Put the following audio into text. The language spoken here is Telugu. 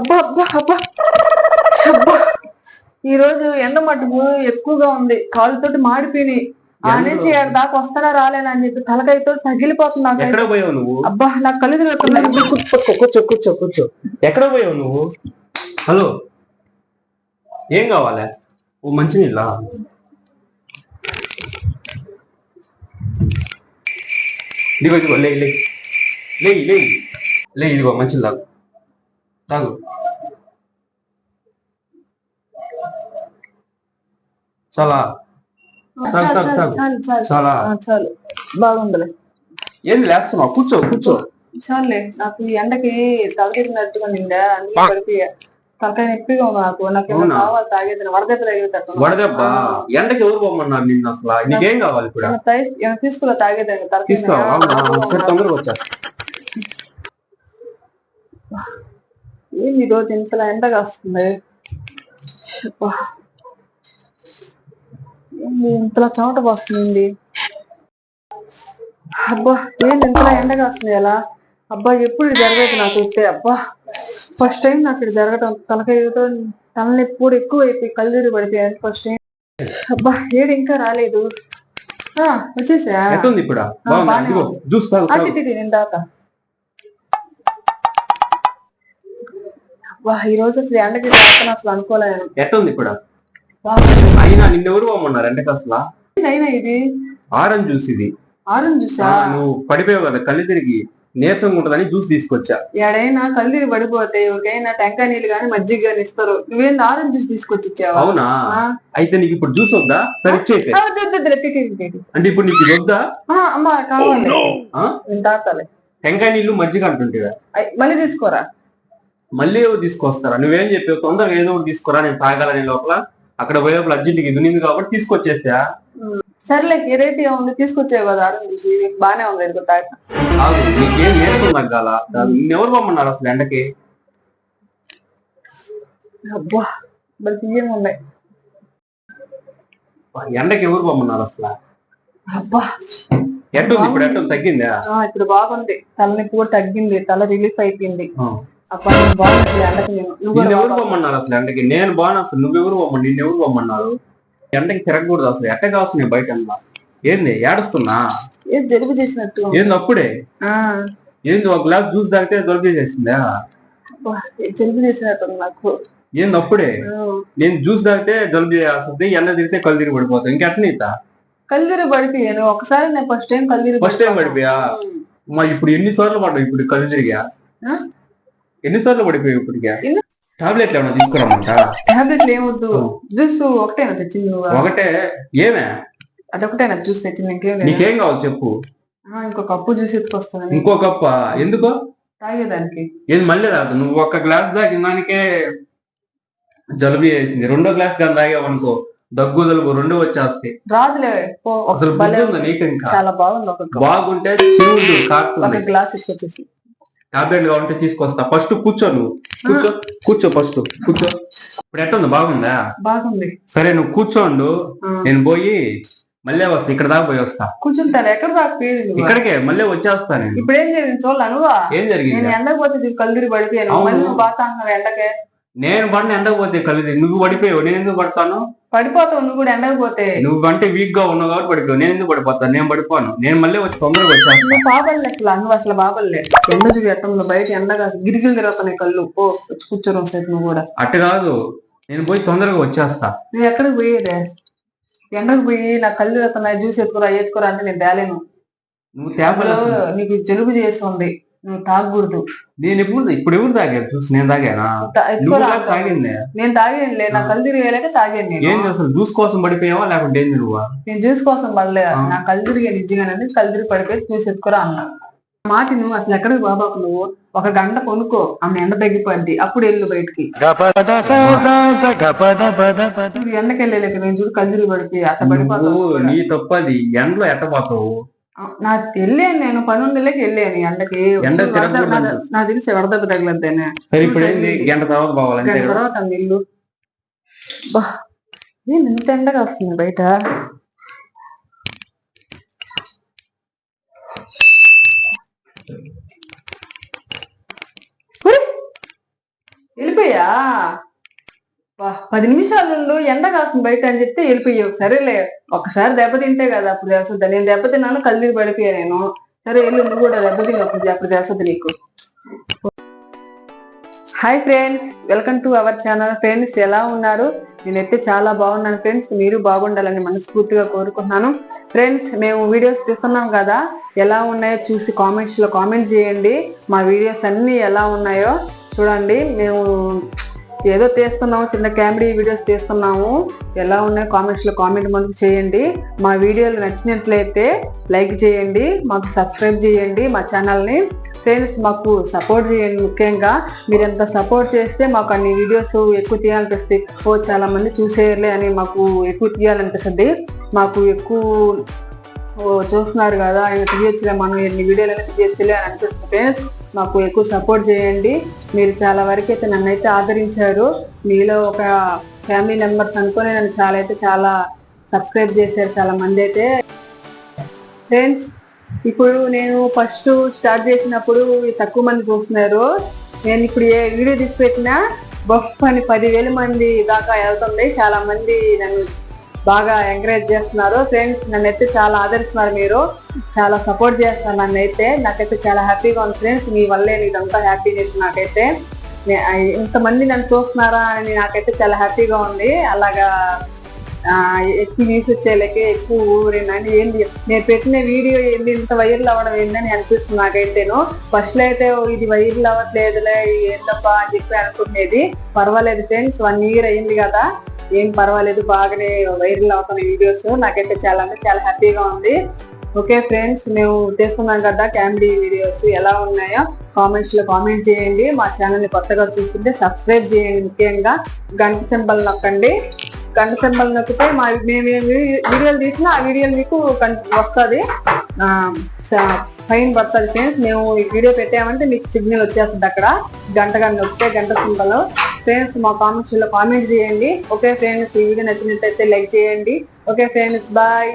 అబ్బా అబ్బా అబ్బా. అబ్బా. ఈ రోజు ఎండ మట్టుకు ఎక్కువగా ఉంది. కాళ్ళతోటి మాడిపోయినాయి. ఆ? నుంచి ఏడు దాకా వస్తానా రాలేనా అని చెప్పి తలకాయతో పోయావు నువ్వు? అబ్బా నాకు కళ్ళు తిరుగుతున్నాయి. కూర్చో కూర్చో కూర్చో. ఎక్కడ పోయావు నువ్వు? హలో. ఏం కావాలా? ఓ మంచినీళ్ళ? ఇదిగో ఇదిగో లే లే. లే లే. లే ఇదిగో మంచిది తాగు. చాలా. చాలు, తాగు, తాగు, చాలు, తాగు. చాలు, చాలు. చాలా. ఆ, చాలు. బాగుందిలే. ఏంది లేస్తున్నావు? కూర్చో కూర్చో. చాలులే. నాకు ఈ ఎండకి తల తిరిగినట్టుగా నిండా అందుకే పడిపి తలకాయ నొప్పిగా ఉంది నాకు. నాకు? కావాలి? తాగేది వడదెబ్బ తగిలితట్టు వడదెబ్బ? ఎండకి ఎవరు పోమన్నారు నిన్ను అసలు? నీకేం కావాలి ఇప్పుడు? తీసుకురా తాగేదాన్ని తలకాయ తీసుకో అవునా? నొప్పి. సరే తొందరగా వచ్చేస్తా. ఏంది రోజు ఇంతలా ఎండగా వస్తుంది. అబ్బా. ఏంది ఇంతలా చెమట పోస్తుంది అబ్బా ఏంది ఇంతలా ఎండగా వస్తుంది ఎలా అబ్బా ఎప్పుడు జరగదు నాకు ఇట్టే అబ్బా. ఫస్ట్ టైం నాకు ఇది జరగటం. తలకాయతో తలనొప్పి కూడా ఎక్కువ అయిపోయి కళ్ళు పడిపోయాను ఫస్ట్ టైం అబ్బా ఏడు ఇంకా రాలేదు. వచ్చేసా? ఇప్పుడు? నేను దాకా వా ఈ రోజు అసలు ఎండకి తాకని అసలు అనుకోలేను. ఎట్టుంది ఇప్పుడు. అయినా నిన్నెవరు పోమన్నారు ఎండకి అసలు అయినా ఇది? ఆరెంజ్ జ్యూస్ ఇది. ఆరెంజ్ జ్యూసా? నువ్వు పడిపోయావు కదా కళ్ళు తిరిగి నీరసంగా ఉంటదని జ్యూస్ తీసుకొచ్చా? ఎడైనా కళ్ళు తిరిగి పడిపోతే ఎవరికైనా టెంకాయ నీళ్ళు గానీ మజ్జిగ గానీ ఇస్తారు. నువ్వేం ఆరెంజ్ జ్యూస్ తీసుకొచ్చి ఇచ్చావా అవునా. అయితే నీకు ఇప్పుడు జ్యూస్ వద్దా? సరే ఇచ్చేయితే ఆ, వద్దు, వద్దు, వద్దు, టి, టి, టి, టి. అంటే ఇప్పుడు నీకు ఇది వద్దా? అమ్మా కావాలి? నేను తాతాలి టెంకాయ నీళ్ళు మజ్జిగ అంటుంటే మళ్ళీ తీసుకోరా? మళ్ళీ ఎవరు తీసుకొస్తారా? నువ్వేం చెప్పావు? తొందరగా ఏదో ఒకటి తీసుకురా నేను తాగాలని లోపల అక్కడ పోయేప్పుడు అర్జెంట్కి ఇది ఉంది కాబట్టి తీసుకొచ్చేసా. సర్లే ఏదైతే ఉంది తీసుకొచ్చావు కదా బానే ఉంది ఇదిగో తాగు. నీకేం నీరసం తగ్గాల నిన్నెవరు పొమ్మన్నారు అసలు ఎండకి? అబ్బా మరి తీయంగా ఉన్నాయి. ఎండకి ఎవరు పొమ్మన్నారు అసలు? అబ్బా. ఎట్టుంది? ఇప్పుడు ఎట్టుంది? తగ్గిందా? ఇప్పుడు బాగుంది. తలనొప్పి కూడా తగ్గింది. తల రిలీఫ్ అయిపోయింది. నేను నేను బాగా- పొమ్మన్నారు అసలు ఎండకి? నేను బాగా అసలు. నువ్వెవరు పొమ్మని నిన్నెవరు పొమ్మన్నారు? ఎండకి తిరగకూడదు అసలు. ఎట్ట కాస్తుంది బయట ఎండ ఏంది? ఏడుస్తున్నా? ఏం జలుబు చేసినట్టు. ఏంది అప్పుడే? ఆ, ఏంది? ఒక గ్లాస్ జ్యూస్ తాగితే దొరికి చేసిందా జలుబు చేసినట్టు నాకు. ఏంది అప్పుడే? నేను జ్యూస్ తాగితే జలుబు చేస్తుంది ఎండ తిరిగితే కళ్ళు తిరిగి పడిపోతాయి. ఇంకెట్నీతా కళ్ళు తిరిగి పడిపోయాను ఒకసారి నేను ఫస్ట్ టైం కళ్ళు తిరిగి ఫస్ట్ టైం పడిపోయా? మా ఇప్పుడు ఎన్ని సార్లు పడ్డావు ఇప్పుడు కళ్ళు తిరిగా? ఆ? ఎన్ని సార్లు పడిపోయావు ఇప్పటికే? టాబ్లెట్లు ఏమైనా తీసుకురామంట? టాబ్లెట్లు ఏమొద్దు. జ్యూస్ ఒకటేనా తెచ్చింది ఒకటే? ఏమే? అదొకటేనా జ్యూస్ తెచ్చింది ఇంకేం? నీకేం కావాలి చెప్పు. ఇంకో కప్పు జ్యూస్ ఎత్తుకొస్తాను. ఇంకో కప్ప? ఎందుకో? తాగేదానికి. ఏది మళ్ళీ రాదు నువ్వు ఒక్క గ్లాస్ తాగిన దానికే జలుబు చేసింది. రెండో గ్లాస్ కానీ తాగావనుకో దగ్గు జలుబు రెండు వచ్చేస్తాయి. రాదులే పో, ఒక అసలు నీకు ఇంకా? చాలా బాగుంది ఒక. బాగుంటే శివుడు ఒక కాస్తుంది గ్లాస్ ఎత్తుకొచ్చేసి. టాబ్లెట్ కావాలంటే తీసుకొస్తా. ఫస్ట్ కూర్చో నువ్వు. కూర్చో. కూర్చో ఫస్ట్ కూర్చో. ఇప్పుడు ఎట్టుంది? బాగుందా? బాగుంది. సరే నువ్వు కూర్చోండు. నేను పోయి మళ్ళీ వస్తా. ఇక్కడ దాకా పోయి వస్తా. కూర్చుంటాను. ఎక్కడ దాకా? ఇక్కడికే. మళ్ళీ వచ్చేస్తా నేను. ఇప్పుడు ఏం జరిగింది చూడాలి నువ్వా? ఏం జరిగింది? నేను ఎండకు పోతే పడిపోయాను. మళ్ళీ నువ్వు బాత ఎండకే. నేను పడిన ఎండకు పోతే నువ్వు పడిపోయావు. నేను ఎందుకు పడతాను? పడిపోతావు నువ్వు కూడా ఎండకు పోతే. నువ్వు అంటే వీక్గా ఉన్నావు కాబట్టి పడిపోయావు నేను ఎందుకు పడిపోతాను? నేను పడిపోను. నేను మళ్ళీ వచ్చి తొందరగా వచ్చేస్తాను నువ్వు బాబల్లే అసలు నువ్వు అసలు బాబల్లే ఎండ చూడు ఎట్టంలో బయట ఎండగా గిరిగిలు తిరుగుతున్నాయి కళ్ళు. పో వచ్చి కూర్చోరు సేపు నువ్వు కూడా. అట్ట కాదు. నేను పోయి తొందరగా వచ్చేస్తా. నువ్వు ఎక్కడికి పోయేదే? ఎండకు పోయి నా కళ్ళు తిరుగుతున్నాయి జ్యూస్ ఎత్తుకురా ఎత్తుకురా అంటే నేను తేలేను. నువ్వు తేపలు నీకు జలుబు చేసి ఉంది. నువ్వు తాగకూడదు. నేను ఎప్పుడు ఇప్పుడు ఎవరు తాగారు చూసి నేను తాగానా? తాగిందే నేను. తాగేనులే నా కళ్ళు తిరిగేలాక తాగాను నేను. ఏంది అసలు జ్యూస్ కోసం పడిపోయావా? లేకుంటే ఏంది నువ్వా నేను జ్యూస్ కోసం పడలే. ఆ. నా కళ్ళు తిరిగే నిజంగానే. కళ్ళు తిరిగి పడిపోయి జ్యూస్ ఎత్తుకురా అన్నా. మాట నువ్వు అసలు ఎక్కడికి బాబాకు నువ్వు ఒక గంట కొనుక్కో. ఆమె ఎండ తగ్గిపోద్ది అప్పుడు వెళ్ళు బయటికి. చూడు ఎండకి వెళ్ళలేక నేను చూడు కళ్ళు తిరిగి పడిపోయి అట్ట పడిపోతావు నీ తప్పది ఎండలో ఎట్టపోతావు నాకు వెళ్ళాను నేను పనుండిలోకి వెళ్ళాను ఎండకి. ఎండ నాకు తెలిసి వడదెబ్బ తగిలద్దేనే సరే ఇప్పుడు ఏంది? గంట తర్వాత పోవాలంటే గంట తర్వాత ఇల్లు బా ఏం ఇంత ఎండగా వస్తుంది బయట! వెళ్ళిపోయా? పది నిమిషాలు ఉండు, ఎండ కాస్తుంది బయట అని చెప్తే వెళ్ళిపోయావు సరేలే ఒక్కసారి దెబ్బతింటే కదా అప్పుడు తెలుస్తుంది. నేను దెబ్బతిన్నాను కళ్ళు పడిపోయా నేను. సరే వెళ్ళు నువ్వు కూడా దెబ్బతిని అప్పుడు అప్పుడు తెలుస్తుంది నీకు. Hi friends welcome to our channel friends ఎలా ఉన్నారు? నేనైతే చాలా బాగున్నాను ఫ్రెండ్స్ మీరు బాగుండాలని మనస్ఫూర్తిగా కోరుకుంటున్నాను. ఫ్రెండ్స్ మేము వీడియోస్ తీస్తున్నాం కదా ఎలా ఉన్నాయో చూసి కామెంట్స్లో కామెంట్ చేయండి. మా వీడియోస్ అన్ని ఎలా ఉన్నాయో చూడండి. మేము ఏదో తీస్తున్నాము చిన్న కామెడీ వీడియోస్ తీస్తున్నాము. ఎలా ఉన్నాయో కామెంట్స్లో కామెంట్ మనకు చేయండి. మా వీడియోలు నచ్చినట్లయితే లైక్ చేయండి మాకు సబ్స్క్రైబ్ చేయండి మా ఛానల్ని ఫ్రెండ్స్ మాకు సపోర్ట్ చేయండి ముఖ్యంగా. మీరు ఎంత సపోర్ట్ చేస్తే మాకు అన్ని వీడియోస్ ఎక్కువ తీయాలనిపిస్తుంది. ఓ చాలా మంది చూసేయర్లే అని మాకు ఎక్కువ తీయాలనిపిస్తుంది. మాకు ఎక్కువ ఓ చూస్తున్నారు కదా ఆయన తీయొచ్చులే మనం ఎన్ని వీడియోలైనా తీయొచ్చులే అని అనిపిస్తుంది. ఫ్రెండ్స్ మాకు ఎక్కువ సపోర్ట్ చేయండి. మీరు చాలా వరకు అయితే నన్ను అయితే ఆదరించారు. మీలో ఒక ఫ్యామిలీ మెంబర్స్ అనుకుని నన్ను చాలా అయితే చాలా సబ్స్క్రైబ్ చేశారు చాలా మంది అయితే. ఫ్రెండ్స్ ఇప్పుడు నేను ఫస్ట్ స్టార్ట్ చేసినప్పుడు తక్కువ మంది చూస్తున్నారు. నేను ఇప్పుడు ఏ వీడియో తీసి పెట్టినా బఫ్ అని పదివేల మంది దాకా వెళ్తుంది. చాలా మంది నన్ను బాగా ఎంకరేజ్ చేస్తున్నారు. ఫ్రెండ్స్ నన్ను అయితే చాలా ఆదరిస్తున్నారు మీరు. చాలా సపోర్ట్ చేస్తున్నారు నన్ను అయితే నాకైతే చాలా హ్యాపీగా ఉంది ఫ్రెండ్స్ మీ వల్లే ఇదంతా హ్యాపీనెస్ నాకైతే. ఇంతమంది నన్ను చూస్తున్నారా అని నాకైతే చాలా హ్యాపీగా ఉంది. అలాగా ఎక్కువ న్యూస్ వచ్చేలాకే ఎక్కువ ఊరేనని ఏంది నేను పెట్టిన వీడియో ఏంది ఇంత వైరల్ అవ్వడం ఏందని అనిపిస్తుంది నాకైతేను. ఫస్ట్లో అయితే ఇది వైరల్ అవ్వట్లేదులే ఏంటబ్బా అని చెప్పి అనుకునేది. పర్వాలేదు ఫ్రెండ్స్ వన్ ఇయర్ అయింది కదా. ఏం పర్వాలేదు బాగానే వైరల్ అవుతున్న వీడియోస్ నాకైతే చాలా అంటే చాలా హ్యాపీగా ఉంది. ఓకే ఫ్రెండ్స్ మేము చేస్తున్నాం కదా కామెడీ వీడియోస్ ఎలా ఉన్నాయో కామెంట్స్లో కామెంట్ చేయండి. మా ఛానల్ని కొత్తగా చూస్తుంటే సబ్స్క్రైబ్ చేయండి ముఖ్యంగా. గంట సింబల్ నొక్కండి. గంట సింబల్ నొక్కితే మా మేము వీడియోలు తీసినా ఆ వీడియోలు మీకు వస్తుంది. ఫైన్ పడుతుంది ఫ్రెండ్స్. మేము ఈ వీడియో పెట్టామంటే మీకు సిగ్నల్ వచ్చేస్తుంది అక్కడ. గంట గంట నొక్కితే గంట సింబల్. ఫ్రెండ్స్ మా కామెంట్స్లో కామెంట్ చేయండి. ఓకే ఫ్రెండ్స్ ఈ వీడియో నచ్చినట్లయితే లైక్ చేయండి. Okay friends bye